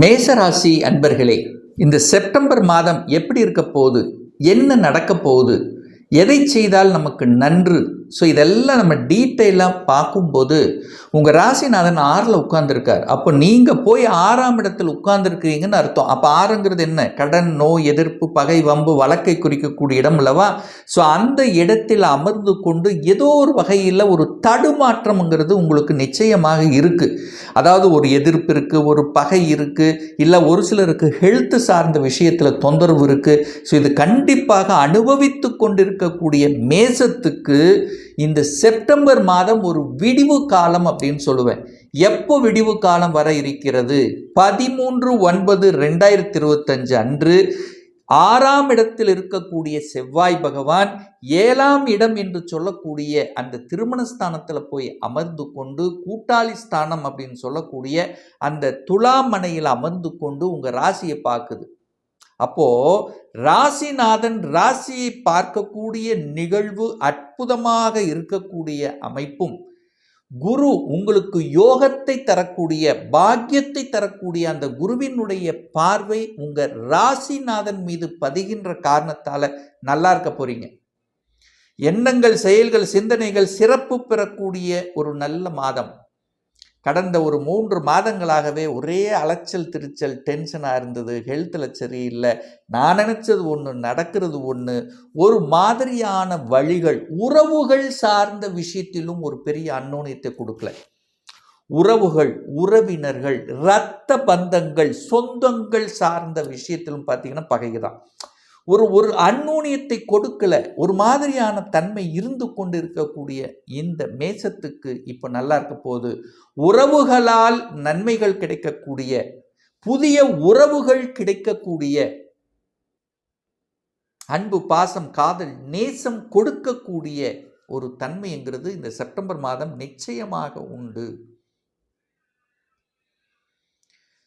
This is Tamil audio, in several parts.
மேசராசி அன்பர்களே இந்த செப்டம்பர் மாதம் எப்படி இருக்க போகுது? என்ன நடக்க போகுது? எதை செய்தால் நமக்கு நன்று? ஸோ இதெல்லாம் நம்ம டீட்டெயிலாக பார்க்கும்போது உங்கள் ராசிநாதன் ஆறில் உட்கார்ந்துருக்கார். அப்போ நீங்கள் போய் ஆறாம் இடத்தில் உட்கார்ந்துருக்கிறீங்கன்னு அர்த்தம். அப்போ ஆறுங்கிறது என்ன? கடன் நோய் எதிர்ப்பு பகை வம்பு வழக்கை குறிக்கக்கூடிய இடம் அல்லவா? ஸோ அந்த இடத்தில் அமர்ந்து கொண்டு ஏதோ ஒரு வகையில் ஒரு தடுமாற்றம்ங்கிறது உங்களுக்கு நிச்சயமாக இருக்குது அதாவது ஒரு எதிர்ப்பு இருக்குது ஒரு பகை இருக்குது இல்லை ஒரு சிலருக்கு ஹெல்த் சார்ந்த விஷயத்தில் தொந்தரவு இருக்குது ஸோ இது கண்டிப்பாக அனுபவித்து கொண்டிருக்கக்கூடிய மேசத்துக்கு இந்த செப்டம்பர் மாதம் ஒரு விடிவு காலம் அப்படின்னு சொல்லுவேன். எப்போ விடிவு காலம் வர இருக்கிறது? பதிமூன்று ஒன்பது ரெண்டாயிரத்தி இருபத்தஞ்சு அன்று ஆறாம் இடத்தில் இருக்கக்கூடிய செவ்வாய் பகவான் ஏழாம் இடம் என்று சொல்லக்கூடிய அந்த திருமண ஸ்தானத்தில் போய் அமர்ந்து கொண்டு கூட்டாளி ஸ்தானம் அப்படின்னு சொல்லக்கூடிய அந்த துலாமனையில் அமர்ந்து கொண்டு உங்கள் ராசியை பார்க்குது. அப்போது ராசிநாதன் ராசியை பார்க்கக்கூடிய நிகழ்வு அற்புதமாக இருக்கக்கூடிய அமைப்பும் குரு உங்களுக்கு யோகத்தை தரக்கூடிய பாக்கியத்தை தரக்கூடிய அந்த குருவினுடைய பார்வை உங்கள் ராசிநாதன் மீது பதிகின்ற காரணத்தால் நல்லா இருக்க போகிறீங்க எண்ணங்கள் செயல்கள் சிந்தனைகள் சிறப்பு பெறக்கூடிய ஒரு நல்ல மாதம். கடந்த ஒரு மூன்று மாதங்களாகவே ஒரே அலைச்சல் திருச்சல் டென்ஷனாக இருந்தது. ஹெல்த்தில் சரியில்லை. நான் நினச்சது ஒன்று நடக்கிறது ஒன்று ஒரு மாதிரியான வழிகள் உறவுகள் சார்ந்த விஷயத்திலும் ஒரு பெரிய அன்னோனியத்தை கொடுக்கல. உறவுகள் உறவினர்கள் இரத்த பந்தங்கள் சொந்தங்கள் சார்ந்த விஷயத்திலும் பார்த்தீங்கன்னா பகை தான் ஒரு ஒரு அந்நூனியத்தை கொடுக்கல ஒரு மாதிரியான தன்மை இருந்து கொண்டு இருக்கக்கூடிய இந்த மேசத்துக்கு இப்போ நல்லா இருக்க போது உறவுகளால் நன்மைகள் கிடைக்கக்கூடிய புதிய உறவுகள் கிடைக்கக்கூடிய அன்பு பாசம் காதல் நேசம் கொடுக்கக்கூடிய ஒரு தன்மைங்கிறது இந்த செப்டம்பர் மாதம் நிச்சயமாக உண்டு.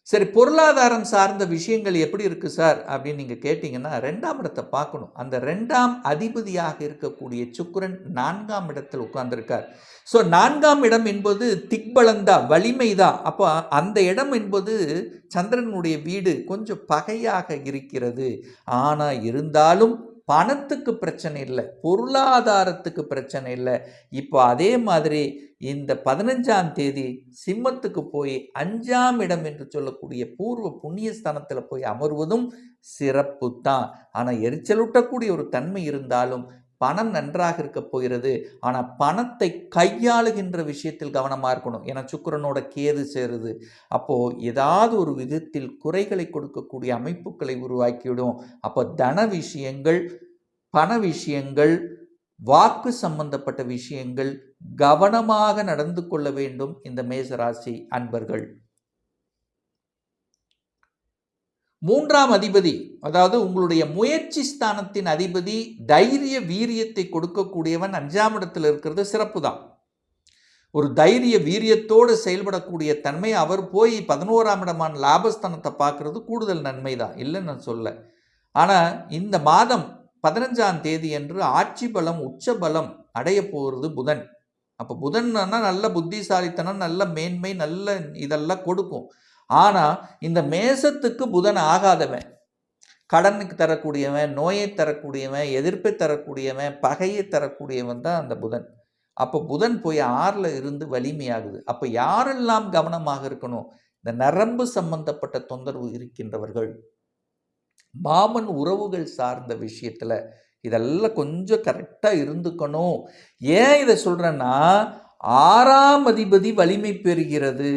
சரி பொருளாதாரம் சார்ந்த விஷயங்கள் எப்படி இருக்கு சார்? அப்படின்னு நீங்கள் கேட்டிங்கன்னா ரெண்டாம் இடத்தை பார்க்கணும். அந்த ரெண்டாம் அதிபதியாக இருக்கக்கூடிய சுக்கிரன் நான்காம் இடத்தில் உட்கார்ந்துருக்கார். ஸோ நான்காம் இடம் என்பது திக்பலந்தா வலிமை தான் அப்போ அந்த இடம் என்பது சந்திரனுடைய வீடு கொஞ்சம் பகையாக இருக்கிறது. ஆனால் இருந்தாலும் பணத்துக்கு பிரச்சனை இல்லை பொருளாதாரத்துக்கு பிரச்சனை இல்லை. இப்போ அதே மாதிரி இந்த பதினஞ்சாம் தேதி சிம்மத்துக்கு போய் அஞ்சாம் இடம் என்று சொல்லக்கூடிய பூர்வ புண்ணிய ஸ்தானத்தில் போய் அமர்வதும் சிறப்பு தான் ஆனால் எரிச்சலூட்டக்கூடிய ஒரு தன்மை இருந்தாலும் பணம் நன்றாக இருக்க போகிறது. ஆனால் பணத்தை கையாளுகின்ற விஷயத்தில் கவனமாக இருக்கணும். ஏன்னா சுக்கரனோட கேது சேருது. அப்போது ஏதாவது ஒரு விதத்தில் குறைகளை கொடுக்கக்கூடிய அமைப்புகளை உருவாக்கிவிடும். அப்போ தன விஷயங்கள் பண விஷயங்கள் வாக்கு சம்பந்தப்பட்ட விஷயங்கள் கவனமாக நடந்து கொள்ள வேண்டும் இந்த மேசராசி அன்பர்கள். மூன்றாம் அதிபதி அதாவது உங்களுடைய முயற்சி ஸ்தானத்தின் அதிபதி தைரிய வீரியத்தை கொடுக்கக்கூடியவன் அஞ்சாம் இடத்தில் இருக்கிறது சிறப்பு தான் ஒரு தைரிய வீரியத்தோடு செயல்படக்கூடிய தன்மை அவர் போய் பதினோராம் இடமான லாபஸ்தானத்தை பார்க்கறது கூடுதல் நன்மை தான் இல்லைன்னு நான் சொல்ல. ஆனால் இந்த மாதம் பதினஞ்சாம் தேதி என்று ஆட்சி பலம் உச்ச பலம் அடைய போகிறது புதன். அப்போ புதன்னா நல்ல புத்திசாலித்தனம் நல்ல மேன்மை நல்ல இதெல்லாம் கொடுக்கும். ஆனால் இந்த மேசத்துக்கு புதன் ஆகாதவன். கடனுக்கு தரக்கூடியவன் நோயை தரக்கூடியவன் எதிர்ப்பை தரக்கூடியவன் பகையை தரக்கூடியவன் தான் அந்த புதன். அப்போ புதன் போய் ஆறில் இருந்து வலிமையாகுது. அப்போ யாரெல்லாம் கவனமாக இருக்கணும்? இந்த நரம்பு சம்பந்தப்பட்ட தொந்தரவு இருக்கின்றவர்கள். மாமன் உறவுகள் சார்ந்த விஷயத்தில் இதெல்லாம் கொஞ்சம் கரெக்டாக இருந்துக்கணும். ஏன் இதை சொல்கிறேன்னா ஆறாம் அதிபதி வலிமை பெறுகிறது.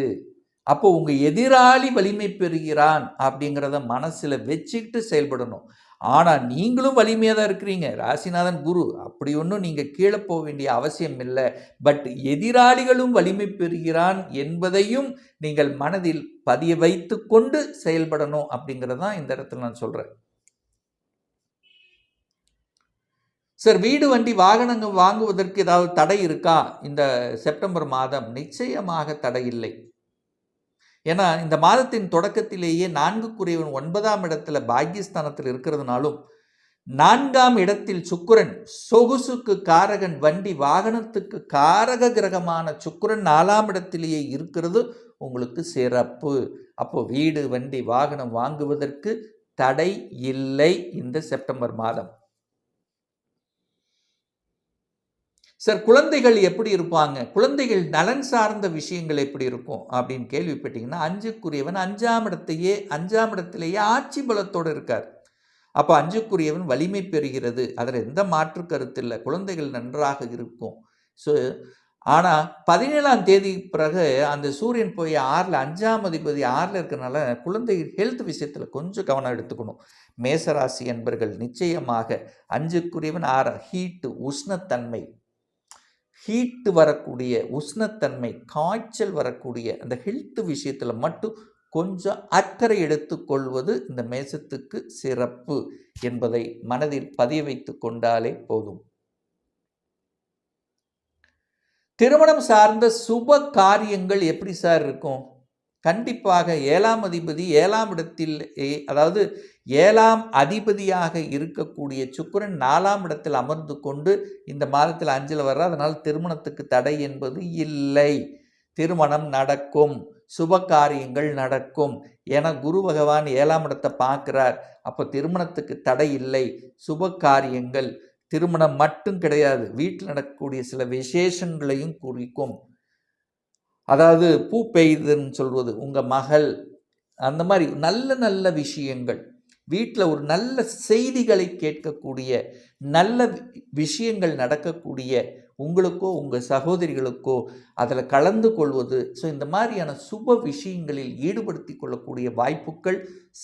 அப்போ உங்கள் எதிராளி வலிமை பெறுகிறான் அப்படிங்கிறத மனசில் வச்சுக்கிட்டு செயல்படணும். ஆனால் நீங்களும் வலிமையாக தான் இருக்கிறீங்க. ராசிநாதன் குரு அப்படி ஒன்றும் நீங்கள் கீழே போக வேண்டிய அவசியம் இல்லை. பட் எதிராளிகளும் வலிமை பெறுகிறான் என்பதையும் நீங்கள் மனதில் பதிய வைத்து கொண்டு செயல்படணும் அப்படிங்கிறது தான் இந்த இடத்துல நான் சொல்கிறேன் சார் வீடு வண்டி வாகனங்கள் வாங்குவதற்கு ஏதாவது தடை இருக்கா? இந்த செப்டம்பர் மாதம் நிச்சயமாக தடை இல்லை. ஏன்னா இந்த மாதத்தின் தொடக்கத்திலேயே நான்கு குறைவன் ஒன்பதாம் இடத்துல பாகிஸ்தானத்தில் இருக்கிறதுனாலும் நான்காம் இடத்தில் சுக்குரன் சொகுசுக்கு காரகன் வண்டி வாகனத்துக்கு காரக கிரகமான சுக்குரன் நாலாம் இடத்திலேயே இருக்கிறது உங்களுக்கு சிறப்பு. அப்போ வீடு வண்டி வாகனம் வாங்குவதற்கு தடை இல்லை இந்த செப்டம்பர் மாதம். சார் குழந்தைகள் எப்படி இருப்பாங்க? குழந்தைகள் நலன் சார்ந்த விஷயங்கள் எப்படி இருக்கும்? அப்படின்னு கேள்விப்பட்டீங்கன்னா அஞ்சுக்குரியவன் அஞ்சாம் இடத்தையே அஞ்சாம் இடத்திலேயே ஆட்சி பலத்தோடு இருக்கார். அப்போ அஞ்சுக்குரியவன் வலிமை பெறுகிறது. அதில் எந்த மாற்று கருத்து இல்லை. குழந்தைகள் நன்றாக இருக்கும். ஸோ ஆனால் பதினேழாம் தேதி பிறகு அந்த சூரியன் போய் ஆறில் அஞ்சாம் அதிபதி ஆறில் இருக்கிறனால குழந்தை ஹெல்த் விஷயத்தில் கொஞ்சம் கவனம் எடுத்துக்கணும். மேசராசி என்பர்கள் நிச்சயமாக அஞ்சுக்குரியவன் ஆற ஹீட்டு உஷ்ணத்தன்மை ஹீட்டு வரக்கூடிய உஷ்ணத்தன்மை காய்ச்சல் வரக்கூடிய அந்த ஹெல்த் விஷயத்தில் மட்டும் கொஞ்சம் அக்கறை எடுத்துக்கொள்வது இந்த மேசத்துக்கு சிறப்பு என்பதை மனதில் பதிய வைத்து கொண்டாலே போதும். திருமணம் சார்ந்த சுப காரியங்கள் எப்படி சார் இருக்கும்? கண்டிப்பாக ஏழாம் அதிபதி ஏழாம் இடத்தில் ஏ- அதாவது ஏழாம் அதிபதியாக இருக்கக்கூடிய சுக்கிரன் நாலாம் இடத்தில் அமர்ந்து கொண்டு இந்த மாதத்தில் அஞ்சில் வர்ற அதனால் திருமணத்துக்கு தடை என்பது இல்லை. திருமணம் நடக்கும். சுப காரியங்கள் நடக்கும். என குரு பகவான் ஏழாம் இடத்தை பார்க்கிறார். அப்போ திருமணத்துக்கு தடை இல்லை. சுப காரியங்கள். திருமணம் மட்டும் கிடையாது. வீட்டில் நடக்கக்கூடிய சில விசேஷங்களையும் குறிக்கும். அதாவது பூ பெய்துன்னு சொல்வது உங்கள் மகள் அந்த மாதிரி நல்ல நல்ல விஷயங்கள். வீட்டில் ஒரு நல்ல செய்திகளை கேட்கக்கூடிய நல்ல விஷயங்கள் நடக்கக்கூடிய உங்களுக்கோ உங்கள் சகோதரிகளுக்கோ அதில் கலந்து கொள்வது. ஸோ இந்த மாதிரியான சுப விஷயங்களில் ஈடுபடுத்தி கொள்ளக்கூடிய வாய்ப்புகள்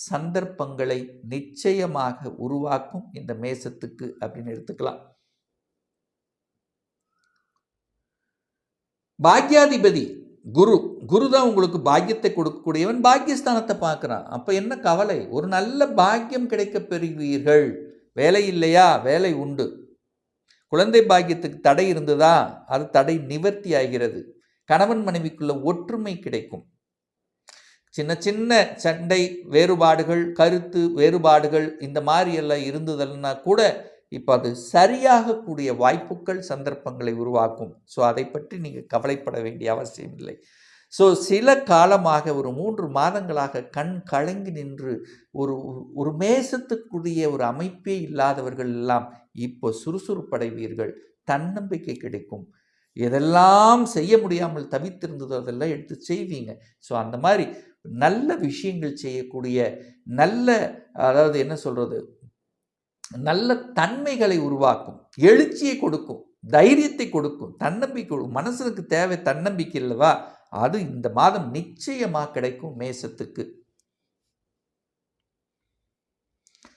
சந்தர்ப்பங்களை நிச்சயமாக உருவாக்கும் இந்த மேசத்துக்கு அப்படின்னு எடுத்துக்கலாம். பாக்யாதிபதி குரு குரு தான் உங்களுக்கு பாக்கியத்தை கொடுக்கக்கூடியவன் பாக்கியஸ்தானத்தை பார்க்குறான். அப்போ என்ன கவலை? ஒரு நல்ல பாக்கியம் கிடைக்கப் பெறுவீர்கள். வேலை இல்லையா? வேலை உண்டு. குழந்தை பாக்கியத்துக்கு தடை இருந்ததா? அது தடை நிவர்த்தி ஆகிறது. கணவன் மனைவிக்குள்ள ஒற்றுமை கிடைக்கும். சின்ன சின்ன சண்டை வேறுபாடுகள் கருத்து வேறுபாடுகள் இந்த மாதிரி எல்லாம் இருந்ததுன்னா கூட இப்போ அது சரியாகக்கூடிய வாய்ப்புகள் சந்தர்ப்பங்களை உருவாக்கும். ஸோ அதை பற்றி நீங்கள் கவலைப்பட வேண்டிய அவசியம் இல்லை. ஸோ சில காலமாக ஒரு மூன்று மாதங்களாக கண் கலங்கி நின்று ஒரு ஒரு மேசத்துக்குரிய ஒரு அமைப்பே இல்லாதவர்கள் எல்லாம் இப்போ சுறுசுறுப்படைவீர்கள். தன்னம்பிக்கை கிடைக்கும். எதெல்லாம் செய்ய முடியாமல் தவித்திருந்ததோ அதெல்லாம் எடுத்து செய்வீங்க. ஸோ அந்த மாதிரி நல்ல விஷயங்கள் செய்யக்கூடிய நல்ல அதாவது என்ன சொல்கிறது நல்ல தன்மைகளை உருவாக்கும் எழுச்சியை கொடுக்கும் தைரியத்தை கொடுக்கும் தன்னம்பிக்கை கொடுக்கும் மனசுக்கு தேவை தன்னம்பிக்கை இல்லவா அது இந்த மாதம் நிச்சயமாக கிடைக்கும் மேசத்துக்கு.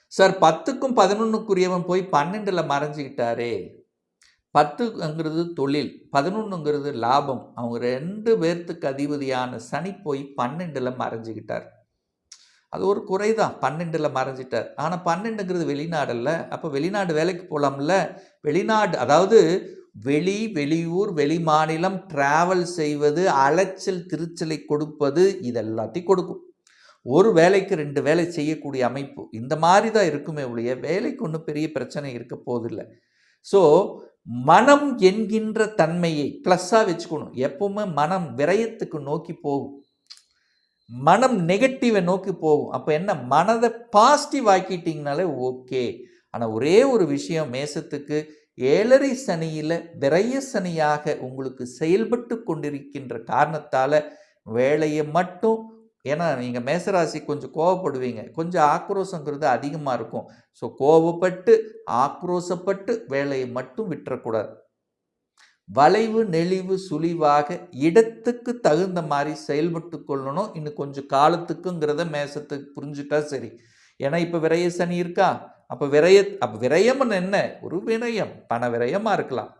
சார் பத்துக்கும் பதினொன்றுக்குரியவன் போய் பன்னெண்டில் மறைஞ்சிக்கிட்டாரே. பத்துங்கிறது தொழில் பதினொன்றுங்கிறது லாபம். அவங்க ரெண்டு பேர்த்துக்கு அதிபதியான சனி போய் பன்னெண்டில் மறைஞ்சிக்கிட்டார். அது ஒரு குறை தான் பன்னெண்டில் மறைஞ்சிட்டார். ஆனால் பன்னெண்டுங்கிறது வெளிநாடல்ல. அப்போ வெளிநாடு வேலைக்கு போகலாம்ல வெளிநாடு அதாவது வெளி வெளியூர் வெளி மாநிலம் ட்ராவல் செய்வது அலைச்சல் திருச்சலை கொடுப்பது இதெல்லாத்தையும் கொடுக்கும். ஒரு வேலைக்கு ரெண்டு வேலை செய்யக்கூடிய அமைப்பு. இந்த மாதிரி தான் இருக்குமே ஒழிய வேலைக்கு ஒன்றும் பெரிய பிரச்சனை இருக்க போதில்லை. ஸோ மனம் என்கின்ற தன்மையை ப்ளஸ்ஸாக வச்சுக்கணும். எப்பவுமே மனம் விரயத்துக்கு நோக்கி போகும். மனம் நெகட்டிவை நோக்கி போகும். அப்போ என்ன? மனதை பாசிட்டிவ் ஆக்கிட்டிங்கனாலே ஓகே ஆனால் ஒரே ஒரு விஷயம் மேசத்துக்கு ஏழரை சனியில் விரைய சனியாக உங்களுக்கு செயல்பட்டு கொண்டிருக்கின்ற காரணத்தால் வேலையை மட்டும் ஏன்னா நீங்கள் மேசராசி கொஞ்சம் கோவப்படுவீங்க. கொஞ்சம் ஆக்ரோஷங்கிறது அதிகமாக இருக்கும். ஸோ கோவப்பட்டு ஆக்ரோஷப்பட்டு வேலையை மட்டும் விட்டுறக்கூடாது. வளைவு நெளிவு சுழிவாக இடத்துக்கு தகுந்த மாதிரி செயல்பட்டு கொள்ளணும். இன்னும் கொஞ்சம் காலத்துக்குங்கிறத மேசத்துக்கு புரிஞ்சுட்டா சரி. ஏன்னா இப்போ விரய சனி இருக்கா? அப்போ விரய அப்போ விரயம்னு என்ன? ஒரு விரயம். பண விரயமாக இருக்கலாம்.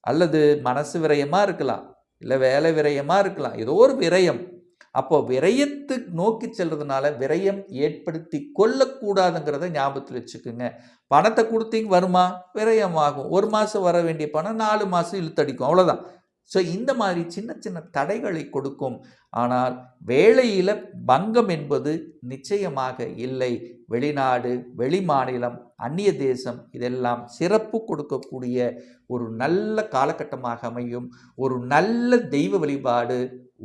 அல்லது மனசு விரயமாக இருக்கலாம். இல்லை வேலை விரயமாக இருக்கலாம். ஏதோ ஒரு விரயம். அப்போ விரயத்து நோக்கி செல்றதுனால விரயம் ஏற்படுத்தி கொள்ளக்கூடாதுங்கிறத ஞாபகத்தில் வச்சுக்கோங்க. பணத்தை கொடுத்தீங்க வருமா? விரயம் ஆகும் ஒரு மாதம் வர வேண்டிய பணம் நாலு மாதம் இழுத்தடிக்கும். அவ்வளோதான் ஸோ இந்த மாதிரி சின்ன சின்ன தடைகளை கொடுக்கும். ஆனால் வேலையில் பங்கம் என்பது நிச்சயமாக இல்லை. வெளிநாடு வெளிமாநிலம் அந்நிய தேசம் இதெல்லாம் சிறப்பு கொடுக்கக்கூடிய ஒரு நல்ல காலகட்டமாக அமையும். ஒரு நல்ல தெய்வ வழிபாடு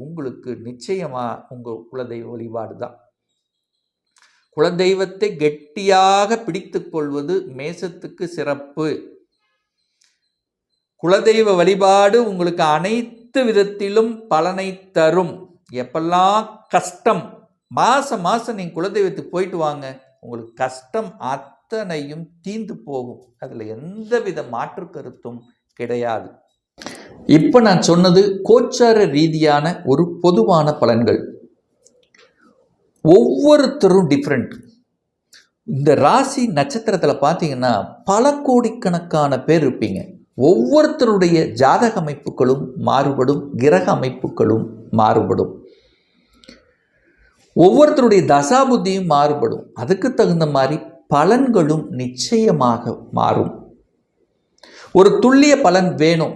உங்களுக்கு நிச்சயமாக உங்கள் குலதெய்வ வழிபாடு தான். குலதெய்வத்தை கெட்டியாக பிடித்து கொள்வது மேசத்துக்கு சிறப்பு. குலதெய்வ வழிபாடு உங்களுக்கு அனைத்து விதத்திலும் பலனை தரும். எப்பெல்லாம் கஷ்டம் மாதம் மாதம் நீங்கள் குலதெய்வத்துக்கு போயிட்டு வாங்க உங்களுக்கு கஷ்டம் அத்தனையும் தீந்து போகும். அதில் எந்த வித மாற்று கருத்தும் கிடையாது. இப்போ நான் சொன்னது கோச்சார ரீதியான ஒரு பொதுவான பலன்கள். ஒவ்வொருத்தரும் டிஃப்ரெண்ட் இந்த ராசி நட்சத்திரத்தில் பார்த்தீங்கன்னா பல கோடிக்கணக்கான பேர் இருப்பீங்க. ஒவ்வொருத்தருடைய ஜாதக அமைப்புகளும் மாறுபடும் கிரக அமைப்புகளும் மாறுபடும். ஒவ்வொருத்தருடைய தசாபுத்தியும் மாறுபடும். அதுக்கு தகுந்த மாதிரி பலன்களும் நிச்சயமாக மாறும். ஒரு துல்லிய பலன் வேணும்.